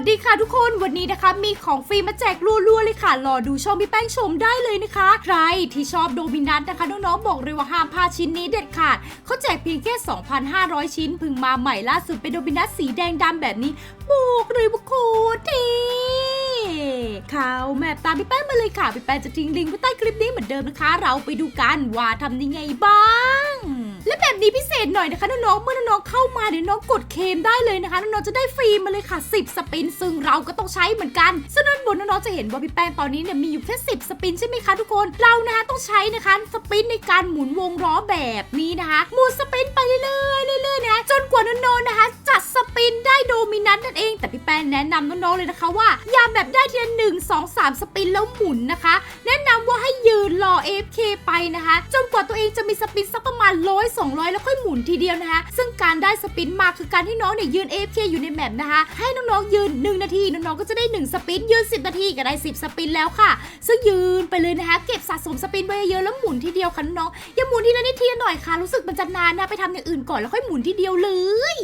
วัสดีค่ะทุกคนวันนี้นะคะมีของฟรีมาแจกรัวๆเลยค่ะรอดูช่องพี่แป้งชมได้เลยนะคะ ใครที่ชอบโดมินันนะคะน้องๆบอกเลยว่าห้ามพลาดชิ้นนี้เด็ดขาดเขาแจกเพียงแค่ 2,500 ชิ้นพึ่งมาใหม่ล่าสุดเป็นโดมินัสสีแดงดำแบบนี้บอกเลยว่าโคตรเท่ข่าวแมปตามพี่แป้งมาเลยค่ะพี่แป้งจะทิ้งลิงก์ไว้ใต้คลิปนี้เหมือนเดิมนะคะ เราไปดูกันว่าทำยังไงบ้าง นี้พิเศษหน่อยนะคะน้องๆเมื่อน้องๆเข้ามาเดี๋ยวน้องกดเคมได้เลยนะคะน้องๆจะได้ฟรีมาเลยค่ะ 10 สปิน ซึ่งเราก็ต้องใช้เหมือนกันซึ่งด้านบนน้องๆจะเห็นว่าพี่แป้งตอนนี้เนี่ยมีอยู่แค่ 10 สปินใช่ไหมคะทุกคนเรานะคะต้องใช้นะคะสปินในการหมุนวงล้อแบบนี้นะคะหมุนสปินไปเรื่อยๆเรื่อยๆนะจนกว่าน้องๆนะคะจะสปินได้โดมินันต์นั่นเอง แต่พี่แป้งแนะนำน้องๆเลยนะคะว่าอย่าแบบได้ทีละหนึ่งสองสามสปินแล้วหมุนนะคะ แนะนำว่าให้ยืน AFK ไปนะคะ จนกว่าตัวเองจะมีสปินสักประมาณร้อยสองร้อยแล้วค่อยหมุนทีเดียวนะคะ ซึ่งการได้สปินมาคือการที่น้องเนี่ยยืน AFK อยู่ในแมปนะคะ ให้น้องๆยืน 1 นาที น้องๆก็จะได้ 1 สปิน ยืน 10 นาทีก็ได้ 10 สปินแล้วค่ะ ซึ่งยืนไปเลยนะคะ เก็บสะสมสปินไว้เยอะๆแล้วหมุนทีเดียวค่ะน้องอย่าหมุนทีละนิดทีละหน่อยค่ะ รู้สึกมันจะนานนะไปทำอย่างอื่นก่อนแล้วค่อยหมุนทีเดียวเลย